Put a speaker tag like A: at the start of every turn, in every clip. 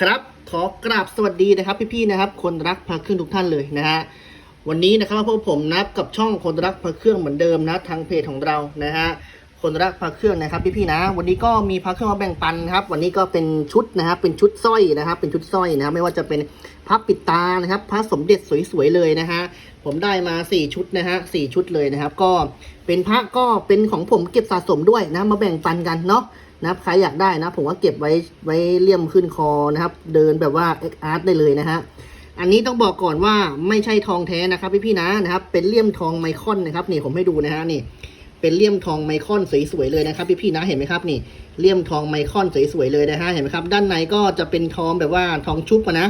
A: ครับขอกราบสวัสดีนะครับพี่ๆนะครับ คนรักพระเครื่องทุกท่านเลยนะฮะวันนี้นะครับพวกผมนับกับช่องคนรักพระเครื่องเหมือนเดิมนะทางเพจของเรานะฮะคนรักพระเครื่องนะครับพี่ๆนะ วันนี้ก็มีพระเครื่องมาแบ่งปันครับ วันนี้ก็เป็นชุดนะครับเป็นชุดสร้อยนะครับ เป็นชุดสร้อยนะครับ ไม่ว่าจะเป็นพระปิดตานะครับพระสมเด็จสวยๆเลยนะฮะผมได้มา 4 ชุดนะฮะสี่ชุดเลยนะครับ ก็เป็นพระก็เป็นของผมเก็บสะสมด้วยนะมาแบ่งปันกันเนาะ นะครับใครอยากได้นะ ผมว่าเก็บไว้ไว้เลี่ยมขึ้นคอนะครับ เดินแบบว่าเอ็กอาร์ตได้เลยนะฮะอันนี้ต้องบอกก่อนว่าไม่ใช่ทองแท้นะครับพี่ๆนะนะครับ เป็นเลี่ยมทองไมคอนนะครับนี่ผมให้ดูนะฮะนี่ เป็นเลี่ยมทองไมคอนสวยๆเลยนะครับพี่ๆนะเห็นไหมครับนี่เลี่ยมทองไมคอนสวยๆเลยนะฮะเห็นไหมครับ ด้านในก็จะเป็นทองแบบว่าทองชุบนะ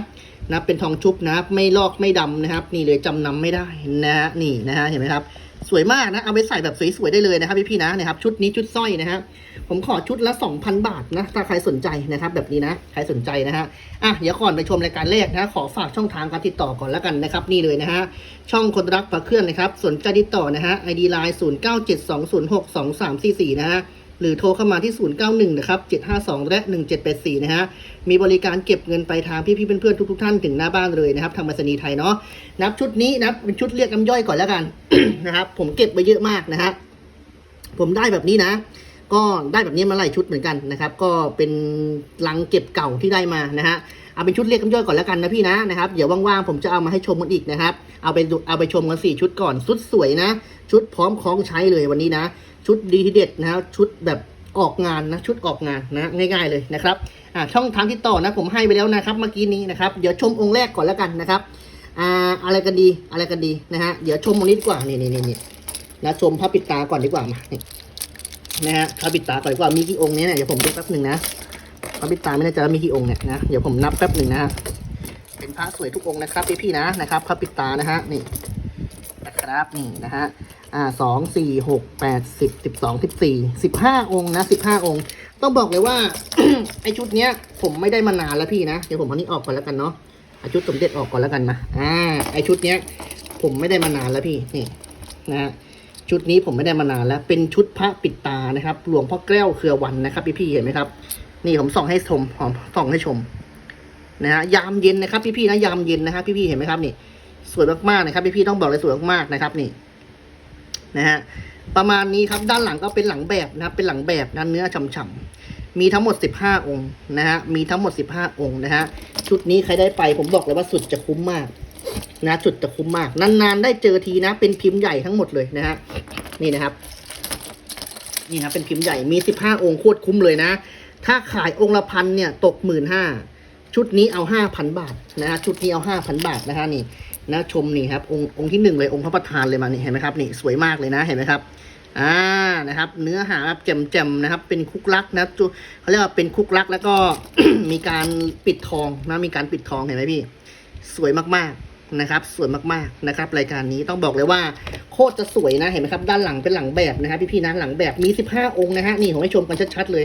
A: นะเป็นทองชุบนะไม่ลอกไม่ดำนะครับ นี่เลยจำนำไม่ได้นะฮะนี่นะฮะเห็นไหมครับ สวยมากนะ เอาไปใส่แบบสวยๆได้เลยนะครับพี่ๆนะนะครับ ชุดนี้ชุดสร้อยนะฮะผมขอชุดละ 2,000 บาทนะ ถ้าใครสนใจนะครับ แบบนี้นะ ใครสนใจนะฮะ อะ เดี๋ยวก่อนไปชมรายการแรกนะ ขอฝากช่องทางการติดต่อก่อนแล้วกันนะครับ นี่เลยนะฮะ ช่องคนรักพระเครื่องนะครับ สนใจติดต่อนะฮะ ID line 0972062344นะฮะ หรือโทรเข้ามาที่ 091 นะครับ 752 และ 1784 นะฮะ มีบริการเก็บเงินไปลายทางพี่ๆเพื่อนๆทุกๆท่านถึงหน้าบ้านเลยนะครับทางไปรษณีไทยเนาะนับชุดนี้นับเป็นชุดเรียกน้ำย่อยก่อนแล้วกันนะครับผมเก็บไปเยอะมากนะฮะผมได้แบบนี้นะ ก็ได้แบบนี้มาหลายชุดเหมือนกันนะครับ ก็เป็นลังเก็บเก่าที่ได้มานะฮะเอาเป็นชุดเรียกน้ำย่อยก่อนแล้วกันนะพี่นะนะครับเดี๋ยวว่างๆผมจะเอามาให้ชมกันอีกนะครับ เอาไปเอาไปชมกันสี่ชุดก่อนชุดสวยนะ ชุดพร้อมคล้องใช้เลยวันนี้นะ ชุดดีทีเด็ดนะชุดแบบออกงานนะชุดออกงานนะง่าย ๆเลยนะครับอ่าช่องทางที่ต่อนะผมให้ไปแล้วนะครับเมื่อกี้นี้นะครับเดี๋ยวชมองค์แรกก่อนแล้วกันนะครับอ่าอะไรกันดีอะไรกันดีนะฮะเดี๋ยวชมองค์นี้ดีกว่านี่นี่นี่นี่นะชมพระปิดตาก่อนดีกว่ามา นะฮะพระปิดตาก่อนว่ามีกี่องค์เนี้เนี่ยเดี๋ยวผมดูแป๊บหนึ่งนะพระปิดตาไม่แน่ใจว่ามีกี่องค์เนี่ยนะเดี๋ยวผมนับแป๊บหนึ่งนะฮะเป็นพระสวยทุกองค์นะครับพี่ๆนะนะครับพระปิดตานะฮะนี่นะครับนี่นะฮะอ่าสองสี่หกแปดสิบสิบสองสิบสี่สิบห้าองค์นะสิบห้าองค์ ต้องบอกเลยว่า ไอชุดเนี้ย ผมไม่ได้มานานแล้วพี่นะเดี๋ยวผมเอานี้ออกก่อนแล้วกันเนาะอาชุดสมเด็จออกก่อนแล้วกันมาอ่าไอชุดเนี้ย ผมไม่ได้มานานแล้วพี่นี่นะฮะ ชุดนี้ผมไม่ได้มานานแล้ว เป็นชุดพระปิดตานะครับ หลวงพ่อแก้วเครือวันนะครับ พี่ๆเห็นไหมครับ นี่ผมส่องให้ชมผมส่องให้ชมนะฮะยามเย็นนะครับพี่ๆนะยามเย็นนะครับพี่ๆเห็นไหมครับนี่ สวยมากๆนะครับพี่ๆต้องบอกเลยสวยมากๆนะครับ นี่ นะฮะประมาณนี้ครับด้านหลังก็เป็นหลังแบบนะครับ เป็นหลังแบบนะเนื้อฉ่ำๆมีทั้งหมด 15 องค์นะฮะมีทั้งหมด 15 องค์นะฮะชุดนี้ใครได้ไปผมบอกเลยว่าสุดจะคุ้มมาก นะจุดจะคุ้มมาก นานๆ ได้เจอทีนะ เป็นพิมพ์ใหญ่ทั้งหมดเลยนะฮะนี่นะครับ นี่ครับเป็นพิมพ์ใหญ่มี15องค์โคตรคุ้มเลยนะ ถ้าขายองค์ละพันเนี่ย ตกหมื่นห้าชุดนี้เอา5,000บาทนะฮะชุดนี้เอา5,000บาทนะฮะนี่นะชมนี่ครับองค์องค์ที่หนึ่งเลยองค์พระประธานเลยมานี่เห็นไหมครับนี่สวยมากเลยนะเห็นไหมครับอ่านะครับ เนื้อหาแบบแจ่มๆนะครับ เป็นคุกลักนะจุเขาเรียกว่าเป็นคุกลักแล้วก็มีการปิดทองนะมีการปิดทองเห็นไหมพี่ สวยมากๆ นะครับ สวยมากๆนะครับ รายการนี้ต้องบอกเลยว่าโคตรจะสวยนะเห็นไหมครับ ด้านหลังเป็นหลังแบบนะครับพี่ๆนะหลังแบบมี 15 องค์นะฮะนี่ผมให้ชมกันชัดๆเลย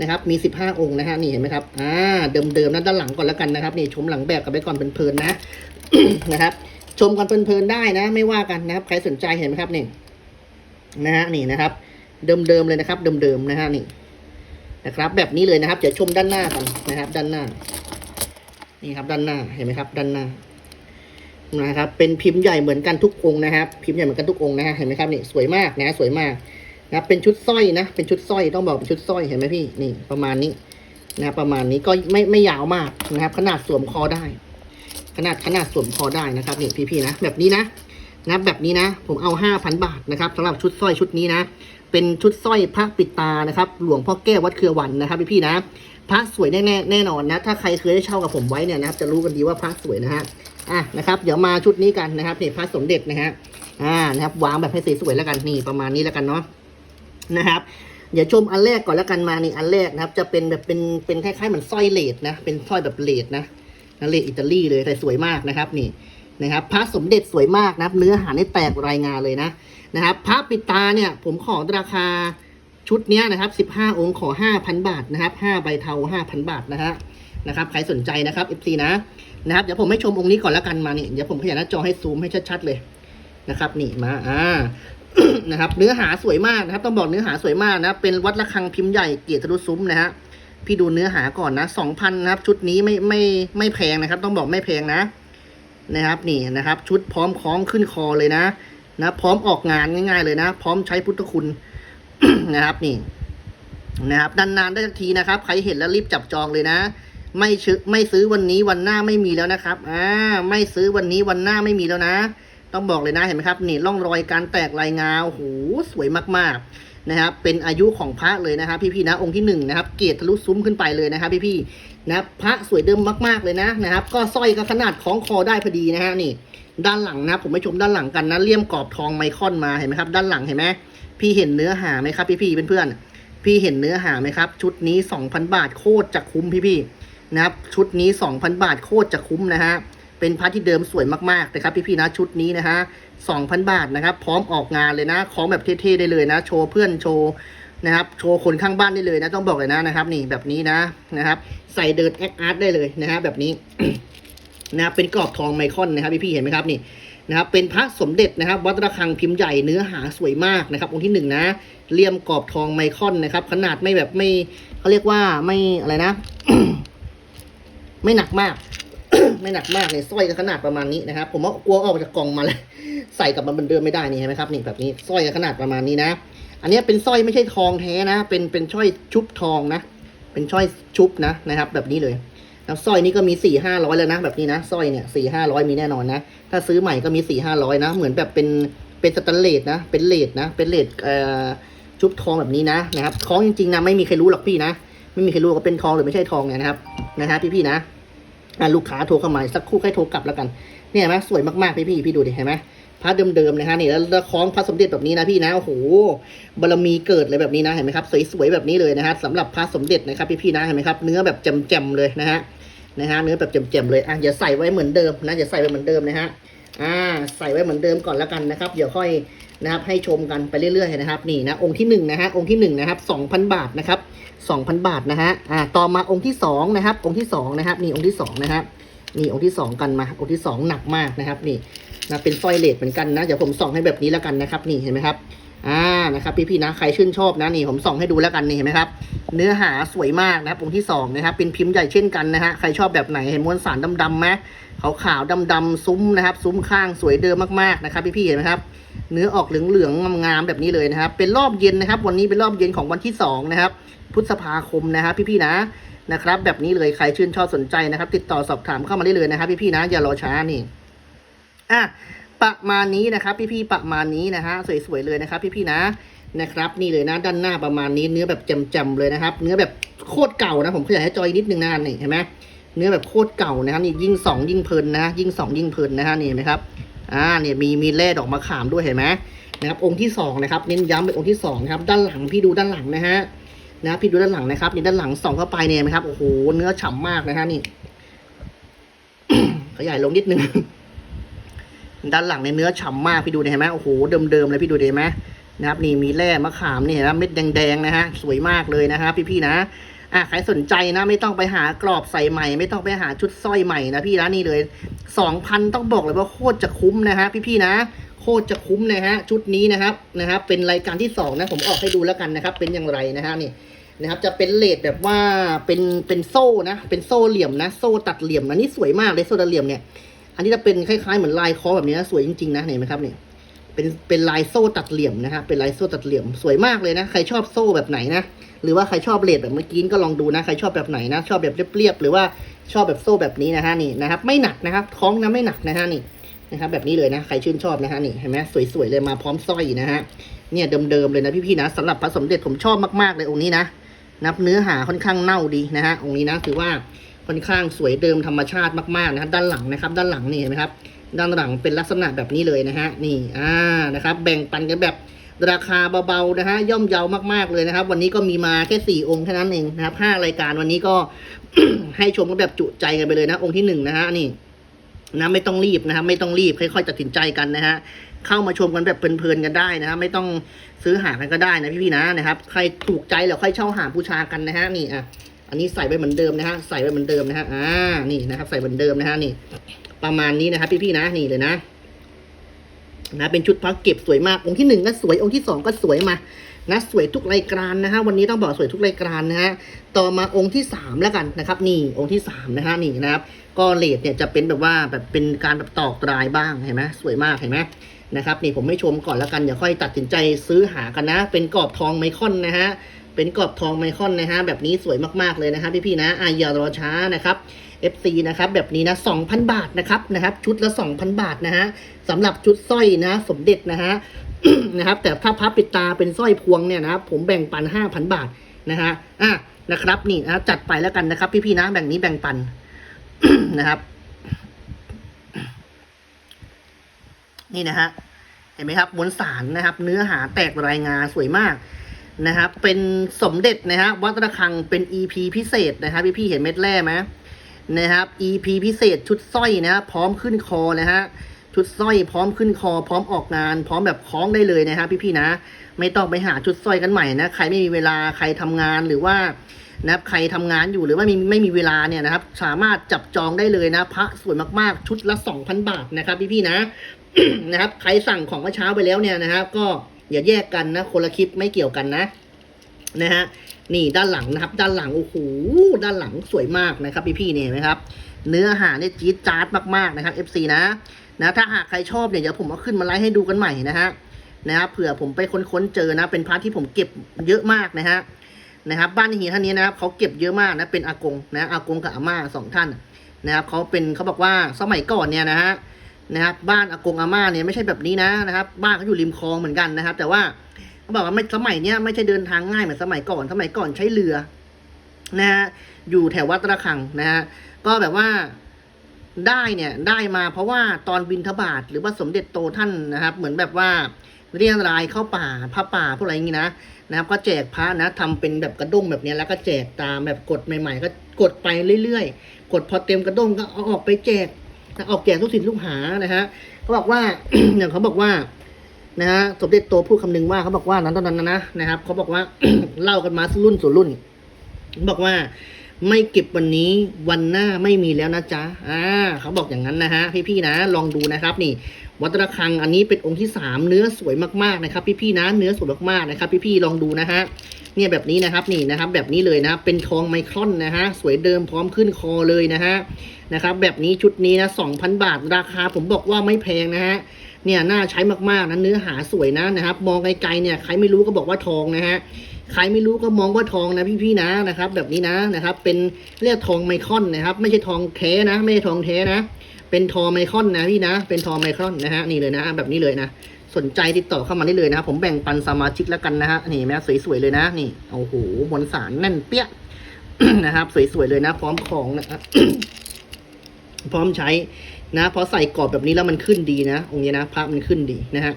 A: นะครับมี 15 องค์นะฮะนี่เห็นไหมครับอ่าเดิมๆนะด้านหลังก่อนแล้วกันนะครับนี่ชมหลังแบบกันไปก่อนเพลินๆนะนะครับ ชมกันเพลินๆได้นะ ไม่ว่ากันนะครับ ใครสนใจเห็นไหมครับนี่นะฮะนี่นะครับ เดิมๆเลยนะครับ เดิมๆนะฮะนี่นะครับ แบบนี้เลยนะครับเดี๋ยวชมด้านหน้ากันนะครับ ด้านหน้า นี่ครับด้านหน้าเห็นไหมครับ ด้านหน้า นะครับเป็นพิมพ์ใหญ่เหมือนกันทุกองนะครับพิมพ์ใหญ่เหมือนกันทุกองนะฮะเห็นไหมครับนี่สวยมากนะสวยมากนะเป็นชุดสร้อยนะ เป็นชุดสร้อยต้องบอกเป็นชุดสร้อยเห็นไหมพี่นี่ประมาณนี้นะประมาณนี้ก็ไม่ไม่ยาวมากนะครับ ขนาดสวมคอได้ ขนาดขนาดสวมคอได้นะครับนี่พี่ๆนะแบบนี้นะนะแบบนี้นะ ผมเอาห้าพันบาทนะครับสำหรับชุดสร้อยชุดนี้นะ เป็นชุดสร้อยพระปิดตานะครับ หลวงพ่อแก้ววัดเครือวันนะครับพี่ๆนะพระสวยแน่แน่แน่นอนนะ ถ้าใครเคยได้เช่ากับผมไว้เนี่ยนะครับ จะรู้กันดีว่าพระสวยนะฮะ อะนะครับเดี๋ยวมาชุดนี้กันนะครับนี่พระสมเด็จนะฮะอ่านะครับ วางแบบให้สวยๆแล้วกันนี่ประมาณนี้แล้วกันเนาะนะครับเดี๋ยวชมอันแรกก่อนแล้วกันมานี่อันแรกนะครับ จะเป็นแบบเป็นเป็นคล้ายๆเหมือนสร้อยเลดนะเป็นสร้อยแบบเลดนะนะเลดอิตาลีเลยแต่สวยมากนะครับนี่นะครับ พระสมเด็จสวยมากนะครับ เนื้อหานี่แตกรายงานเลยนะนะครับ พระปิตาเนี่ย ผมขอราคาชุดเนี้ยนะครับ 15 องค์ขอ 5,000 บาทนะครับ 5 ใบเทา 5,000 บาทนะฮะนะครับ ใครสนใจนะครับ FC นะ นะครับเดี๋ยวผมให้ชมองค์นี้ก่อนแล้วกันมาเนี่ยเดี๋ยวผมขยายหน้าจอให้ซูมให้ชัดๆเลยนะครับ นี่มาอ่านะครับ เนื้อหาสวยมากนะครับ ต้องบอกเนื้อหาสวยมากนะเป็นวัดระฆังพิมพ์ใหญ่เกียรติทะลุซุ้มนะฮะพี่ดูเนื้อหาก่อนนะสองพันนะครับ ชุดนี้ไม่ไม่ไม่แพงนะครับ ต้องบอกไม่แพงนะ นะครับนี่นะครับ ชุดพร้อมคล้องขึ้นคอเลยนะนะพร้อมออกงานง่าย ๆ เลยนะ พร้อมใช้พุทธคุณนะครับนี่นะครับนานๆได้สักทีนะครับ ใครเห็นแล้วรีบจับจองเลยนะ ไม่ชื่อไม่ซื้อวันนี้วันหน้าไม่มีแล้วนะครับอ่าไม่ซื้อวันนี้วันหน้าไม่มีแล้วนะ ต้องบอกเลยนะเห็นไหมครับนี่ร่องรอยการแตกลายงาโอ้โหสวยมากๆนะครับ เป็นอายุของพระเลยนะครับ พี่ๆนะองค์ที่หนึ่งนะครับเกศทะลุซุ้มขึ้นไปเลยนะครับ พี่ๆนะพระสวยเดิมมากๆเลยนะนะครับ ก็สร้อยก็ขนาดของคอได้พอดีนะฮะนี่ ด้านหลังนะผมไม่ชมด้านหลังกันนะเลี่ยมกรอบทองไมคอนมาเห็นไหมครับ ด้านหลังเห็นไหมพี่เห็นเนื้อหาไหมครับ พี่ๆเพื่อนๆพี่เห็นเนื้อหาไหมครับ ชุดนี้ 2,000 บาทโคตรจะคุ้มพี่ๆ นะครับ ชุดนี้ 2,000 บาทโคตรจะคุ้มนะฮะ เป็นพระที่เดิมสวยมากๆนะครับพี่ๆนะชุดนี้นะฮะ2,000 บาทนะครับ พร้อมออกงานเลยนะของแบบเท่ๆได้เลยนะ โชว์เพื่อนโชว์นะครับโชว์คนข้างบ้านได้เลยนะต้องบอกเลยนะนะครับ นี่แบบนี้นะนะครับ ใส่เดินแอคอาร์ตได้เลยนะฮะแบบนี้นะครับเป็นกรอบทองไมคอนนะครับพี่ๆเห็นไหมครับนี่นะครับเป็นพระสมเด็จนะครับ วัดระฆังพิมพ์ใหญ่เนื้อหาสวยมากนะครับ องค์ที่หนึ่งนะเลี่ยมกรอบทองไมคอนนะครับ ขนาดไม่แบบไม่เขาเรียกว่าไม่อะไรนะ ไม่หนักมาก ไม่หนักมากเลยสร้อยขนาดประมาณนี้นะครับ ผมว่ากลัวออกจากกล่องมาเลยใส่กลับมันเหมือนเดิมไม่ได้นี่เห็นไหมครับนี่แบบนี้สร้อยขนาดประมาณนี้นะ อันนี้เป็นสร้อยไม่ใช่ทองแท้นะ เป็นเป็นสร้อยชุบทองนะ เป็นสร้อยชุบนะนะครับ แบบนี้เลยแล้วสร้อยนี้ก็มีสี่ห้าร้อยแล้วนะแบบนี้นะสร้อยเนี่ยสี่ห้าร้อยมีแน่นอนนะ ถ้าซื้อใหม่ก็มีสี่ห้าร้อยนะ เหมือนแบบเป็นเป็นสแตนเลสนะ เป็นเลดนะ เป็นเลดเอ่อชุบทองแบบนี้นะนะครับทองจริงๆนะไม่มีใครรู้หรอกพี่นะ ไม่มีใครรู้ว่าเป็นทองหรือไม่ใช่ทองเนี่ยนะครับนะฮะพี่ๆนะอะลูกค้าโทรเข้ามาสักครู่ให้โทรกลับแล้วกันเนี่ยนไหมสวยมากๆพี่พี่พี่ดูดิเห็นไหมพระเดิมๆนะฮะนี่แล้วแล้วคล้องพระสมเด็จแบบนี้นะพี่นะโอ้โหบารมีเกิดเลยแบบนี้นะเห็นไหมครับสวยๆแบบนี้เลยนะฮะสำหรับพระสมเด็จนะครับพี่พี่ๆนะเห็นไหมครับเนื้อแบบแจ่มๆเลยนะฮะนะฮะเนื้อแบบแจ่มๆเลยอะอย่าใส่ไว้เหมือนเดิมนะอย่าใส่ไว้เหมือนเดิมนะฮะอ่าใส่ไว้เหมือนเดิมก่อนแล้วกันนะครับเดี๋ยวค่อย นะครับ ให้ชมกันไปเรื่อยๆนะครับ นี่นะองค์ที่หนึ่งนะฮะองค์ที่หนึ่งนะครับสองพันบาทนะครับสองพันบาทนะฮะอ่าต่อมาองค์ที่สองนะครับ องค์ที่สองนะครับนี่องค์ที่สองนะครับนี่องค์ที่สองกันมาองค์ที่สองหนักมากนะครับ นี่นะเป็นสร้อยเลดเหมือนกันนะเดี๋ยวผมส่องให้แบบนี้แล้วกันนะครับ นี่เห็นไหมครับ อ่านะครับพี่ๆนะใครชื่นชอบนะนี่ผมส่องให้ดูแล้วกันนี่เห็นไหมครับ เนื้อหาสวยมากนะครับองค์ที่สองนะครับเป็นพิมพ์ใหญ่เช่นกันนะฮะใครชอบแบบไหนเห็นมวลสารดำๆไหมขาวขาวๆดำๆซุ้มนะครับ ซุ้มข้างสวยเดิมมากๆนะครับ พี่ๆเห็นไหมครับ เนื้อออกเหลืองๆงามๆแบบนี้เลยนะครับ เป็นรอบเย็นนะครับ วันนี้เป็นรอบเย็นของวันที่สองนะครับพฤษภาคมนะครับ พี่ๆนะนะครับ แบบนี้เลยใครชื่นชอบสนใจนะครับ ติดต่อสอบถามเข้ามาได้เลยนะครับ พี่ๆนะอย่ารอช้านี่อะ ประมาณนี้นะครับ พี่ๆประมาณนี้นะฮะสวยๆเลยนะครับ พี่ๆนะนะครับ นี่เลยนะด้านหน้าประมาณนี้เนื้อแบบจำๆเลยนะครับ เนื้อแบบโคตรเก่านะผมขยายให้จอยนิดนึงนะนี่เห็นไหมเนื้อแบบโคตรเก่านะครับนี่ยิ่งสองยิ่งเพลินนะ ยิ่งสองยิ่งเพลินนะฮะนี่เห็นไหมครับอ่าเนี่ยมีมีแร่ดอกมะขามด้วยเห็นไหมนะครับองค์ที่สองนะครับเน้นย้ำเป็นองค์ที่สองนะครับด้านหลังพี่ดูด้านหลังนะฮะนะพี่ดูด้านหลังนะครับนี่ด้านหลังส่องเข้าไปเนี่ยไหมครับโอ้โหเนื้อฉ่ำมากนะฮะนี่ขยายลงนิดนึง ด้านหลังในเนื้อฉ่ำมากพี่ดูเห็นไหมโอ้โหเดิมๆเลยพี่ดูเห็นไหมนะครับนี่มีแร่มะขามนี่เห็นะเม็ดแดงๆนะฮะสวยมากเลยนะฮะพี่ๆนะอะใครสนใจนะ ไม่ต้องไปหากรอบใส่ใหม่ ไม่ต้องไปหาชุดสร้อยใหม่นะพี่นะนี่เลยสองพันต้องบอกเลยว่าโคตรจะคุ้มนะฮะพี่ๆนะโคตรจะคุ้มนะฮะชุดนี้นะครับนะครับ เป็นรายการที่สองนะผมออกให้ดูแล้วกันนะครับ เป็นอย่างไรนะฮะนี่นะครับจะเป็นเลดแบบว่าเป็นเป็นโซ่นะเป็นโซ่เหลี่ยมนะ โซ่ตัดเหลี่ยมนะนี่สวยมากเลยโซ่ตัดเหลี่ยมเนี่ย อันนี้จะเป็นคล้ายๆเหมือนลายคอแบบนี้นะสวยจริงๆนะเห็นไหมครับเนี่ยเป็นเป็นลายโซ่ตัดเหลี่ยมนะฮะเป็นลายโซ่ตัดเหลี่ยมสวยมากเลยนะใครชอบโซ่แบบไหนนะหรือว่าใครชอบเลดแบบเมื่อกี้ก็ลองดูนะใครชอบแบบไหนนะชอบแบบเรียบๆหรือว่าชอบแบบโซ่แบบนี้นะฮะนี่นะครับ ไม่หนักนะครับคล้องนะไม่หนักนะฮะนี่นะครับ แบบนี้เลยนะใครชื่นชอบนะฮะนี่เห็นไหมสวยๆเลยมาพร้อมสร้อยนะฮะเนี่ยเดิมๆเลยนะพี่ๆนะสำหรับพระสมเด็จผมชอบมากๆเลยองค์นี้นะนับเนื้อหาค่อนข้างเน่าดีนะฮะองค์นี้นะถือว่า ค่อนข้างสวยเดิมธรรมชาติมากๆนะฮะด้านหลังนะครับ ด้านหลังนี่เห็นไหมครับ ด้านหลังเป็นลักษณะแบบนี้เลยนะฮะนี่อ่านะครับ แบ่งปันกันแบบราคาเบาๆนะฮะย่อมเยาวมากๆเลยนะครับ วันนี้ก็มีมาแค่สี่องค์แค่นั้นเองนะครับห้ารายการวันนี้ก็ให้ชมกันแบบจุใจกันไปเลยนะ องค์ที่หนึ่งนะฮะนี่นะไม่ต้องรีบนะครับไม่ต้องรีบค่อยๆตัดสินใจกันนะฮะเข้ามาชมกันแบบเพลินๆกันได้นะฮะไม่ต้องซื้อหากันก็ได้นะพี่ๆนะนะครับ ใครถูกใจแล้วค่อยเช่าหาบูชากันนะฮะนี่อะ อันนี้ใส่ไปเหมือนเดิมนะฮะใส่ไปเหมือนเดิมนะฮะอ่านี่นะครับใส่เหมือนเดิมนะฮะนี่ ประมาณนี้นะครับพี่ๆนะนี่เลยนะนะเป็นชุดพักเก็บสวยมากองค์ที่หนึ่งก็สวยองค์ที่สองก็สวยมานะสวยทุกรายการนะฮะวันนี้ต้องบอกสวยทุกรายการนะฮะต่อมาองค์ที่สามแล้วกันนะครับ นี่องค์ที่สามนะฮะนี่นะครับ ก็เลดเนี่ยจะเป็นแบบว่าแบบเป็นการแบบตอกตรายบ้างเห็นไหมสวยมากเห็นไหมนะครับ นี่ผมไม่ชมก่อนแล้วกันเดี๋ยวค่อยตัดสินใจซื้อหากันนะ เป็นกรอบทองไมคอนนะฮะ เป็นกรอบทองไมคอนนะฮะแบบนี้สวยมากๆเลยนะครับพี่ๆนะอะอย่ารอช้านะครับ FC นะครับแบบนี้นะ2,000 บาทนะครับนะครับ ชุดละ 2,000 บาทนะฮะสำหรับชุดสร้อยนะ สมเด็จนะฮะนะครับ แต่ถ้าพับปิดตาเป็นสร้อยพวงเนี่ยนะครับผมแบ่งปัน 5,000 บาทนะฮะอะนะครับนี่นะจัดไปแล้วกันนะครับ พี่ๆนะแบ่งนี้แบ่งปันนะครับ นี่นะฮะเห็นไหมครับมวลสารนะครับ เนื้อหาแตกรายงานสวยมาก นะครับเป็นสมเด็จนะฮะวัดระฆังเป็น EP พิเศษนะครับพี่ๆเห็นเม็ดแร่ไหมนะครับ EP พิเศษชุดสร้อยนะฮะพร้อมขึ้นคอนะฮะชุดสร้อยพร้อมขึ้นคอ พร้อมออกงาน พร้อมแบบคล้องได้เลยนะฮะพี่ๆนะ ไม่ต้องไปหาชุดสร้อยกันใหม่นะใครไม่มีเวลาใครทำงานหรือว่านะครับใครทำงานอยู่หรือว่าไม่ไม่มีเวลาเนี่ยนะครับ สามารถจับจองได้เลยนะ พระสวยมากๆ ชุดละ2,000บาทนะครับพี่ๆนะนะครับใครสั่งของเมื่อเช้าไปแล้วเนี่ยนะครับก็ อย่าแยกกันนะ คนละคลิปไม่เกี่ยวกันนะ นะฮะ นี่ด้านหลังนะครับ ด้านหลังโอ้โหด้านหลังสวยมากนะครับ พี่ๆเนี่ยเห็นไหมครับ เนื้อหาเนี่ยจี๊ดจ๊าดมากๆนะครับ FC นะ นะถ้าหากใครชอบเนี่ยเดี๋ยวผมเอาขึ้นมาไลฟ์ให้ดูกันใหม่นะฮะนะครับเผื่อผมไปค้นๆเจอนะ เป็นพาร์ทที่ผมเก็บเยอะมากนะฮะนะครับ บ้านเฮียท่านนี้นะครับเขาเก็บเยอะมากนะเป็นอากงนะอากงกับอาม่าสองท่านนะครับเขาเป็นเขาบอกว่าสมัยก่อนเนี่ยนะฮะ นะครับบ้านอากงอาม่าเนี่ยไม่ใช่แบบนี้นะนะครับบ้านเขาอยู่ริมคลองเหมือนกันนะครับ แต่ว่าเขาบอกว่าไม่สมัยเนี้ยไม่ใช่เดินทางง่ายเหมือนสมัยก่อน สมัยก่อนใช้เรือนะฮะอยู่แถววัดระฆังนะฮะก็แบบว่าได้เนี่ยได้มาเพราะว่าตอนบินทบาทหรือว่าสมเด็จโตท่านนะครับ เหมือนแบบว่าเรียกรายเข้าป่าพระป่าพวกอะไรอย่างนี้นะนะครับ ก็แจกพระนะทำเป็นแบบกระด้งแบบเนี้ยแล้วก็แจกตามแบบกดใหม่ ๆ ก็กดไปเรื่อยๆ กดพอเต็มกระด้งก็เอาออกไปแจก ออกแก่ทุกสินลูกหานะฮะเขาบอกว่าอย่างเขาบอกว่านะฮะสมเด็จโตพูดคำนึงว่าเขาบอกว่านั้นตอนนั้นนะนะครับเขาบอกว่าเล่ากันมารุ่นสู่รุ่นบอกว่าไม่เก็บวันนี้วันหน้าไม่มีแล้วนะจ๊ะอ่าเขาบอกอย่างนั้นนะฮะพี่ๆนะ ลองดูนะครับ นี่ วัดระฆังอันนี้เป็นองค์ที่สามเนื้อสวยมากๆนะครับ พี่ๆนะเนื้อสวยมากๆนะครับ พี่ๆลองดูนะฮะเนี่ยแบบนี้นะครับนี่นะครับ แบบนี้เลยนะเป็นทองไมครอนนะฮะสวยเดิมพร้อมขึ้นคอเลยนะฮะนะครับ แบบนี้ชุดนี้นะสองพันบาทราคาผมบอกว่าไม่แพงนะฮะเนี่ยน่าใช้มากๆนะเนื้อหาสวยนะนะครับ มองไกลๆเนี่ยใครไม่รู้ก็บอกว่าทองนะฮะใครไม่รู้ก็มองว่าทองนะพี่ๆนะนะครับ แบบนี้นะนะครับ เป็นเรียกทองไมครอนนะครับ ไม่ใช่ทองแท้นะ ไม่ใช่ทองแท้นะ เป็นทอไมครอนนะพี่นะ เป็นทอไมครอนนะฮะนี่เลยนะแบบนี้เลยนะ สนใจติดต่อเข้ามาได้เลยนะครับผมแบ่งปันสมาชิกแล้วกันนะฮะนี่เห็นไหมสวยๆเลยนะ นี่โอ้โหมวลสารแน่นเปี้ยนะครับสวยๆเลยนะ พร้อมของนะครับพร้อมใช้นะพอใส่กรอบแบบนี้แล้วมันขึ้นดีนะ องค์นี้นะพระมันขึ้นดีนะฮะ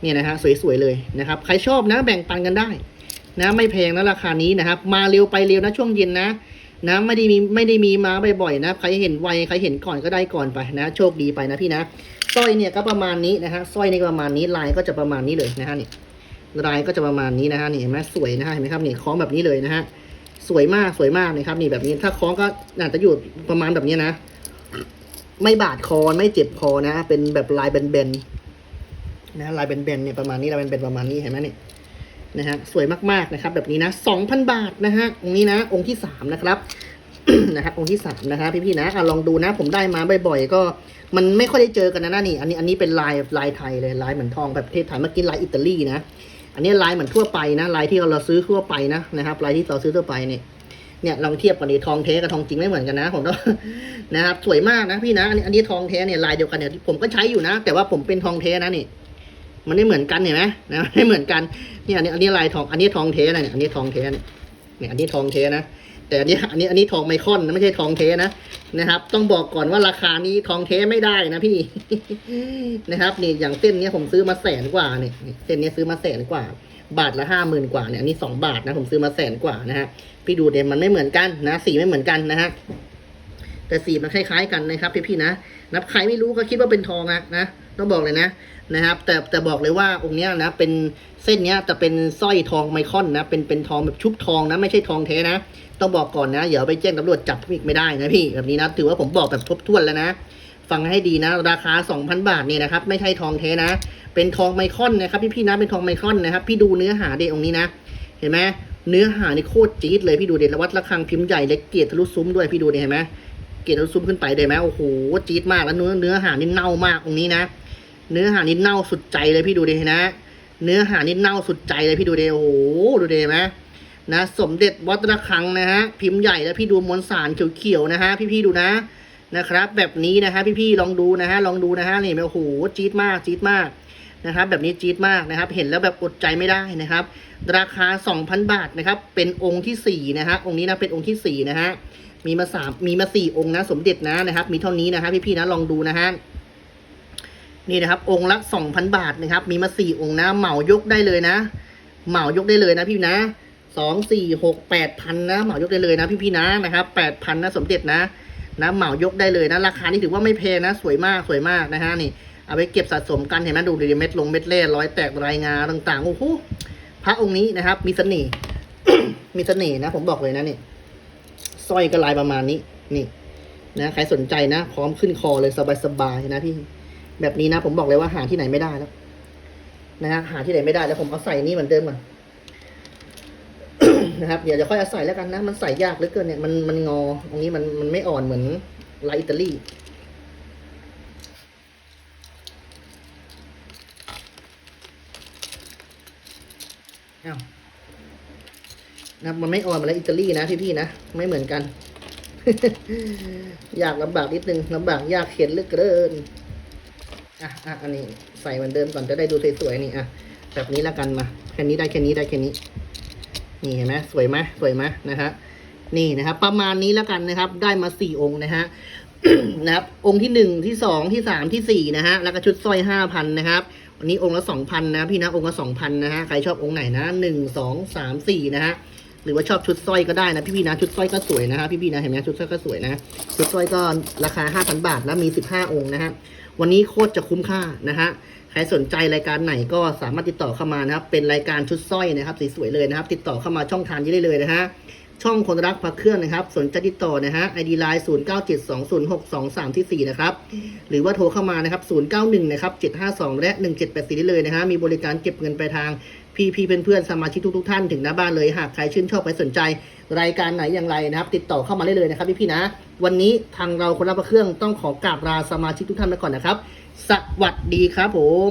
A: เนี่ยนะฮะสวยๆเลยนะครับ ใครชอบนะ แบ่งปันกันได้ นะ ไม่แพงนะราคานี้นะครับ มาเร็วไปเร็วนะช่วงเย็นนะ นะไม่ได้มีไม่ได้มีมาบ่อยๆนะใครเห็นไวใครเห็นก่อนก็ได้ก่อนไปนะ โชคดีไปนะพี่นะสร้อยเนี่ยก็ประมาณนี้นะฮะสร้อยในประมาณนี้ลายก็จะประมาณนี้เลยนะฮะนี่ลายก็จะประมาณนี้นะฮะนี่เห็นไหมสวยนะฮะเห็นไหมครับนี่คล้องแบบนี้เลยนะฮะสวยมากสวยมากนะครับนี่แบบนี้ถ้าคล้องก็น่าจะอยู่ประมาณแบบนี้นะไม่บาดคอไม่เจ็บคอนะ เป็นแบบลายแบนๆนะลายแบนๆเนี่ยประมาณนี้ลายแบนๆประมาณนี้เห็นไหมนี่ นะฮะสวยมากๆนะครับ แบบนี้นะสองพันบาทนะฮะองค์นี้นะองค์ที่สามนะครับนะครับองค์ที่สามนะฮะพี่ๆนะอะลองดูนะ ผมได้มาบ่อยๆ ก็มันไม่ค่อยได้เจอกันนะน,นี่ อันนี้อันนี้เป็นลายลายไทยเลยลายเหมือนทองแบบประเทศไทยเมื่อกี้ลายอิตาลีนะอันนี้ลายเหมือนทั่วไปนะลายที่เราซื้อทั่วไปนะนะครับลายที่เราซื้อทั่วไปเนี่ยเนี่ยลองเทียบกันดิทองแท้กับทองจริงไม่เหมือนกันนะ ผมต้องนะครับสวยมากนะพี่นะอันนี้อันนี้ทองแท้เนี่ยลายเดียวกันเนี่ยผมก็ใช้อยู่นะ แต่ว่าผมเป็นทองแท้นะนี่ มันไม่เหมือนกันเห็นไหมนะไม่เหมือนกันนี่อันนี้อันนี้ลายทองอันนี้ทองเทนะเนี่ยอันนี้ทองเทเนี่ยเนี่ยอันนี้ทองเทนะแต่อันนี้อันนี้อันนี้ทองไมคอนนะไม่ใช่ทองเทนะนะครับ ต้องบอกก่อนว่าราคานี้ทองเทไม่ได้นะพี่นะครับนี่อย่างเส้นนี้ผมซื้อมาแสนกว่าเนี่ยเส้นนี้ซื้อมาแสนกว่า บาทละห้าหมื่นกว่าเนี่ยอันนี้สองบาทนะผมซื้อมาแสนกว่านะฮะพี่ดูเด่นมันไม่เหมือนกันนะสีไม่เหมือนกันนะฮะแต่สีมันคล้ายๆกันนะครับพี่ๆนะนับใครไม่รู้ก็คิดว่าเป็นทองอะนะ ต้องบอกเลยนะนะครับ แต่แต่บอกเลยว่าองค์เนี้ยนะเป็นเส้นเนี้ยจะเป็นสร้อยทองไมคอนนะเป็นเป็นทองแบบชุบทองนะไม่ใช่ทองแท้นะ ต้องบอกก่อนนะอย่าไปแจ้งตำรวจจับอีกไม่ได้นะพี่แบบนี้นะถือว่าผมบอกแบบทบทวนแล้วนะฟังให้ดีนะ ราคา 2,000 บาทเนี่ยนะครับ ไม่ใช่ทองแท้นะ เป็นทองไมคอนนะครับพี่ๆนะเป็นทองไมคอนนะครับ พี่ดูเนื้อหาเดองค์นี้นะ เห็นไหมเนื้อหานี่โคตรจี๊ดเลยพี่ดูเด็ดวัดระฆังพิมพ์ใหญ่เล็กเกียรติทะลุซุ้มด้วยพี่ดูเนี่ยเห็นไหมเกียรติทะลุซุ้มขึ้นไปเลยไหมโอ้โหจี๊ดมากแล้วเนื้อเนื้อหานี่เน่ามากองค์นี้นะ เนื้อหานี่เน่าสุดใจเลยพี่ดูดินะ เนื้อหานี่เน่าสุดใจเลยพี่ดูดิโอ้โหดูดิไหมนะสมเด็จวัดระฆังนะฮะพิมพ์ใหญ่แล้วพี่ดูมวลสารเขียวๆนะฮะพี่ๆดูนะนะครับ แบบนี้นะฮะพี่ๆลองดูนะฮะลองดูนะฮะนี่โอ้โหจี๊ดมากจี๊ดมากนะครับ แบบนี้จี๊ดมากนะครับ เห็นแล้วแบบอดใจไม่ได้นะครับ ราคา 2,000 บาทนะครับ เป็นองค์ที่สี่นะฮะองค์นี้นะเป็นองค์ที่สี่นะฮะมีมาสามมีมาสี่องค์นะ สมเด็จนะนะครับ มีเท่านี้นะฮะพี่ๆนะลองดูนะฮะ นี่นะครับ องค์ละสองพันบาทนะครับ มีมาสี่องค์นะ เหมายกได้เลยนะ เหมายกได้เลยนะพี่นะสองสี่หกแปดพันนะ เหมายกได้เลยนะพี่พี่ๆนะนะครับแปดพันนะสมเด็จนะนะเหมายกได้เลยนะ ราคานี่ถือว่าไม่แพงนะ สวยมากสวยมากนะฮะนี่เอาไปเก็บสะสมกันเห็นไหมดูดิเม็ดลงเม็ดเล่ร้อยแตกรายงาต่างๆโอ้โหพระองค์นี้นะครับ มีเสน่ห์มีเสน่ห์นะ ผมบอกเลยนะนี่สร้อยก็ลายประมาณนี้ นี่ นะใครสนใจนะ พร้อมขึ้นคอเลยสบายๆนะพี่ แบบนี้นะ ผมบอกเลยว่าหาที่ไหนไม่ได้แล้วนะฮะหาที่ไหนไม่ได้แล้วผมเอาใส่นี่เหมือนเดิมก่อนนะครับเดี๋ยวจะค่อยเอาใส่แล้วกันนะ มันใส่ยากเหลือเกินเนี่ยมันมันงอ ตรงนี้มันมันไม่อ่อนเหมือนลายอิตาลีอ้าวนะมันไม่อ่อนเหมือนลายอิตาลีนะพี่ๆนะไม่เหมือนกัน ยากลำบากนิดนึงลำบากยากเข็นเหลือเกิน อะอะอันนี้ใส่เหมือนเดิมก่อนจะได้ดูสวยๆนี่อะแบบนี้ละกันมาแค่นี้ได้แค่นี้ได้แค่นี้ นี่เห็นไหมสวยไหมสวยไหมนะฮะนี่นะครับ ประมาณนี้แล้วกันนะครับ ได้มาสี่องค์นะฮะนะครับ องค์ที่หนึ่งที่สองที่สามที่สี่นะฮะแล้วก็ชุดสร้อยห้าพันนะครับวันนี้องค์ละสองพันนะพี่นะองค์ละสองพันนะฮะใครชอบองค์ไหนนะหนึ่งสองสามสี่นะฮะ หรือว่าชอบชุดสร้อยก็ได้นะพี่พี่นะชุดสร้อยก็สวยนะฮะพี่พี่นะเห็นไหมชุดสร้อยก็สวยนะชุดสร้อยก็ราคาห้าพันบาทแล้วมีสิบห้าองค์นะฮะวันนี้โคตรจะคุ้มค่านะฮะใครสนใจรายการไหนก็สามารถติดต่อเข้ามานะครับ เป็นรายการชุดสร้อยนะครับสวยๆเลยนะครับ ติดต่อเข้ามาช่องทางนี้ได้เลยนะฮะช่องคนรักพระเครื่องนะครับ สนใจติดต่อนะฮะ ID line 0 9 7 2 0 6 2 3ที่4นะครับ หรือว่าโทรเข้ามานะครับ091นะครับ752และ1784ได้เลยนะฮะมีบริการเก็บเงินปลายทาง พี่พี่ๆเพื่อนๆสมาชิกทุกๆท่านถึงหน้าบ้านเลยหากใครชื่นชอบไปสนใจ รายการไหนอย่างไรนะครับ ติดต่อเข้ามาได้เลยนะครับพี่พี่ๆนะ วันนี้ทางเราคนรับเครื่องต้องขอกราบลาสมาชิกทุกท่านไปก่อนนะครับ สวัสดีครับผม